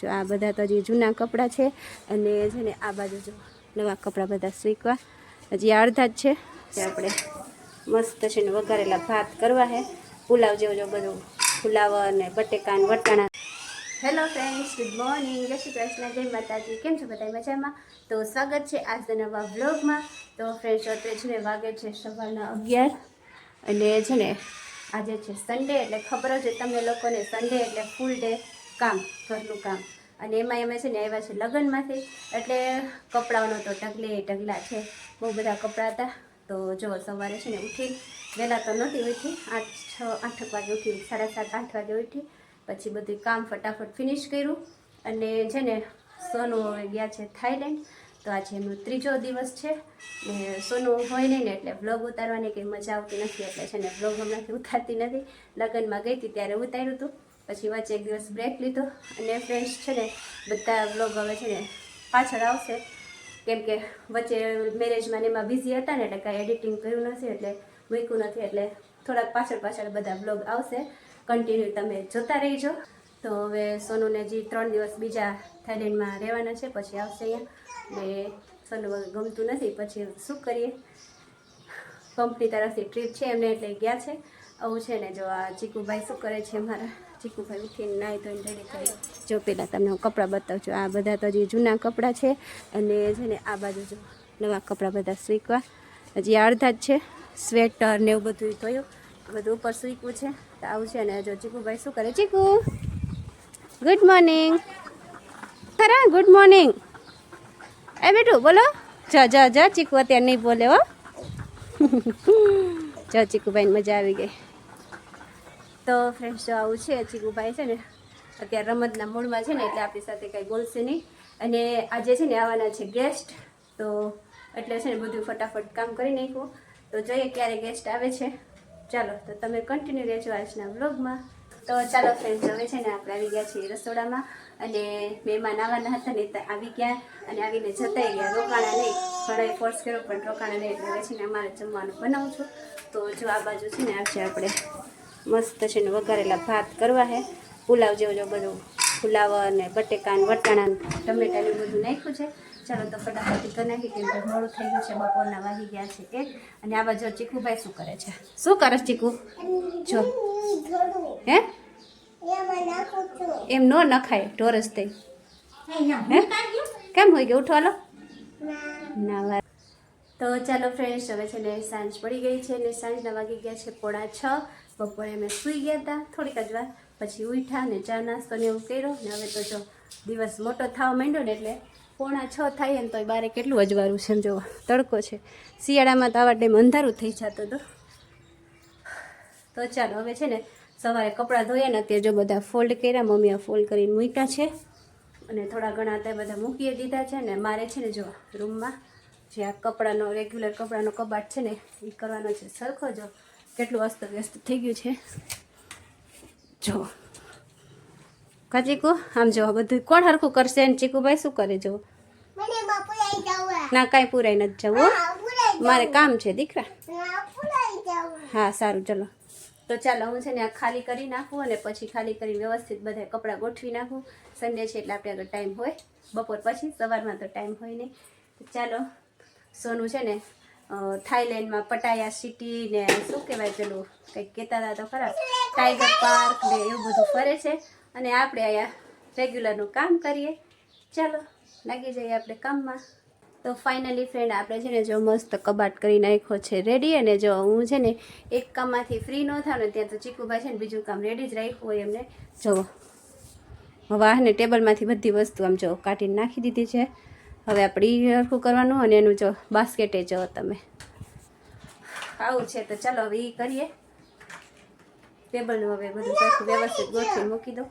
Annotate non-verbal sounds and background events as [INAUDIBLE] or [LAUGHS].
જો આ બધા તો હજી જૂના કપડાં છે અને છે ને આ બાજુ જો નવા કપડાં બધા સ્વીકવા હજી અડધા જ છે. જે આપણે મસ્ત છે ને વઘારેલા ભાત કરવા છે પુલાવ જેવું જો બધું પુલાવ અને બટેકા અને વટાણા. હેલો ફ્રેન્ડ્સ ગુડ મોર્નિંગ જય શ્રી કૃષ્ણ, જય માતાજી. કેમ છો બધા મજામાં? તો સ્વાગત છે આજના નવા વ્લોગમાં તો ફ્રેન્ડ્સ અત્યારે છે ને વાગે છે સવારના અગિયાર. અને છે ને આજે છે સન્ડે એટલે ખબર જ છે, તમને લોકોને સન્ડે એટલે ફૂલ ડે કામ, ઘરનું કામ. અને એમાં એમાં છે ને આવ્યા છે લગ્નમાંથી. એટલે કપડાઓનો તો ટગલે ટગલા છે. બહુ બધા કપડાં હતા. તો જો સવારે છે ને ઉઠી, વહેલા તો નહોતી ઉઠી. આઠ, છ, આઠ વાગે ઉઠી, સાડા સાત, આઠ વાગે ઉઠી. પછી બધું કામ ફટાફટ ફિનિશ કર્યું. અને છે ને સોનું હવે ગયા છે થાઈલેન્ડ. તો આજે એમનો ત્રીજો દિવસ છે. ને સોનું હોય નહીં ને એટલે બ્લોગ ઉતારવાની કંઈ મજા આવતી નથી. એટલે છે ને બ્લોગ હમણાંથી ઉતારતી નથી. લગ્નમાં ગઈ હતી ત્યારે ઉતાર્યું હતું. પછી વચ્ચે એક દિવસ બ્રેક લીધો અને ફ્રેન્ડ્સ છે ને બધા બ્લોગ હવે છે ને પાછળ આવશે. કેમ કે વચ્ચે મેરેજમાં એમાં બિઝી હતા ને એટલે કાંઈ એડિટિંગ કર્યું નથી, એટલે મૂક્યું નથી, એટલે થોડાક પાછળ પાછળ બધા બ્લોગ આવશે. કન્ટિન્યુ તમે જોતા રહીજો. તો હવે સોનુને હજી ત્રણ દિવસ બીજા થાઈલેન્ડમાં રહેવાના છે, પછી આવશે અહીંયા. ને સોનુ ગમતું નથી, પછી શું કરીએ? કંપની તરફથી ટ્રીપ છે એમને એટલે ગયા છે. આવું છે ને જો આ ચીકુભાઈ શું કરે છે મારા? ચીકુભાઈ ઉઠીને નાહી ધોઈને રેડી કરી જો પહેલાં તમને હું કપડાં બતાવું છું. આ બધા તો હજી જૂના કપડાં છે અને છે ને આ બાજુ જો નવા કપડાં બધા સૂકવા હજી અડધા જ છે. સ્વેટર ને એવું બધું ધોયું. બધું ઉપર સૂકવું છે. તો આવું છે ને જો ચીકુભાઈ શું કરે? ચીકુ! ગુડ મોર્નિંગ ખરા? ગુડ મોર્નિંગ એ બેટું બોલો. જ જ, જા ચીકુ, અત્યારે નહીં બોલે હો. [LAUGHS] જો ચીકુભાઈને મજા આવી ગઈ. તો ફ્રેન્ડ્સ જો આવું છે ચીકુભાઈ છે ને, અત્યારે રમતના મૂળમાં છે ને, એટલે આપણી સાથે કંઈ બોલશે નહીં. અને આજે છે ને આવવાના છે ગેસ્ટ તો એટલે છે ને બધું ફટાફટ કામ કરી નાખ્યું. તો જોઈએ ક્યારે ગેસ્ટ આવે છે. ચાલો, તો તમે કન્ટિન્યુ રહેજો આજના વ્લોગમાં તો ચાલો ફ્રેન્ડ્સ હવે છે ને આપણે આવી ગયા છીએ રસોડામાં. અને મહેમાન આવવાના હતા ને આવી ગયા. અને આવીને જતા ગયા રોકાણા નહીં. ઘણાએ ફોર્સ કર્યો, પણ રોકાણા નહીં. એટલે હવે છે ને અમારે જમવાનું બનાવું છું. તો જો આ બાજુ છે ને આજે આપણે મસ્ત છે ને વઘારેલા ભાત કરવા છે પુલાવ જેવું જો બધું પુલાવ અને બટેકા ને વટાણા ને ટમેટા ને બધું નાખ્યું છે. ચાલો તો ફટાફટ નાખી કેમ કે મોડું થઈ ગયું છે. બપોરના વાગી ગયા છે કે અને આ બાજુ ચીકુભાઈ શું કરે છે? શું કરે છે ચીકુ? જો. હે? એમ ન નખાય ઢોરસ થઈ. હે? કેમ હોય ગયું? ઉઠો હાલો. ના તો ચાલો ફ્રેન્ડ્સ હવે છે ને સાંજ પડી ગઈ છે ને સાંજના વાગી ગયા છે પોળા છ. બપોરે અમે સૂઈ ગયા હતા થોડીક જ વાર. પછી ઉઠ્યા ને ચા નાસ્તો ને એવું કર્યો ને હવે તો જો દિવસ મોટો થવા માંડ્યો ને એટલે પોણા છ થાય ને તો બારે કેટલું અજવાળું છે જો તડકો છે. શિયાળામાં તો આવા ટાઈમ અંધારું થઈ જતું હતું. તો ચાલો હવે છે ને સવારે કપડાં ધોયા ને અત્યારે જો બધા ફોલ્ડ કર્યા મમ્મીએ ફોલ્ડ કરીને મૂક્યા છે. અને થોડા ઘણા તે બધા મૂકી દીધા છે ને મારે છે ને જો રૂમમાં જે આ કપડાનો રેગ્યુલર કપડાનો કબાટ છે ને એ કરવાનો છે. સરખો જો. કેટલું અસ્ત વ્યસ્ત થઈ ગયું છે. જો. ચીકુ? આમ જો બધું કોણ હરખું કરશે ને? ચીકુભાઈ શું કરે જો? ના કાંઈ પૂરાઈ નથી જવું હો. મારે કામ છે દીકરા. હા સારું ચલો. તો ચાલો હું છે ને આ ખાલી કરી નાખું અને પછી ખાલી કરી વ્યવસ્થિત બધા કપડાં ગોઠવી નાખું. સન્ડે છે એટલે આપણે આગળ ટાઈમ હોય. બપોર પછી સવારમાં તો ટાઈમ હોય નહીં. ચાલો સોનું છે ને થાઈલેન્ડમાં પટાયા સિટી ને શું કહેવાય પેલું, કંઈક કહેતા હતા તો ખરા, ટાઈગર પાર્ક ને એવું બધું ફરે છે. અને આપણે અહીંયા રેગ્યુલરનું કામ કરીએ. ચાલો, લાગી જઈએ આપણે કામમાં. તો ફાઇનલી ફ્રેન્ડ આપણે છે ને જો મસ્ત કબાટ કરી નાખ્યો છે રેડી અને જો હું છે ને એક કામમાંથી ફ્રી ન થાવ ને ત્યાં તો ચીકુભાઈ છે ને બીજું કામ રેડી જ રાખ્યું હોય એમને. જુઓ વાહને ટેબલમાંથી બધી વસ્તુ આમ જો કાઢીને નાખી દીધી છે. હવે આપણે એ હરખું કરવાનું અને એનું જો બાસ્કેટે જો તમે. આવું છે તો ચાલો હવે એ કરીએ. ટેબલનું હવે બધું સરખું વ્યવસ્થિત ગોઠવી મૂકી દો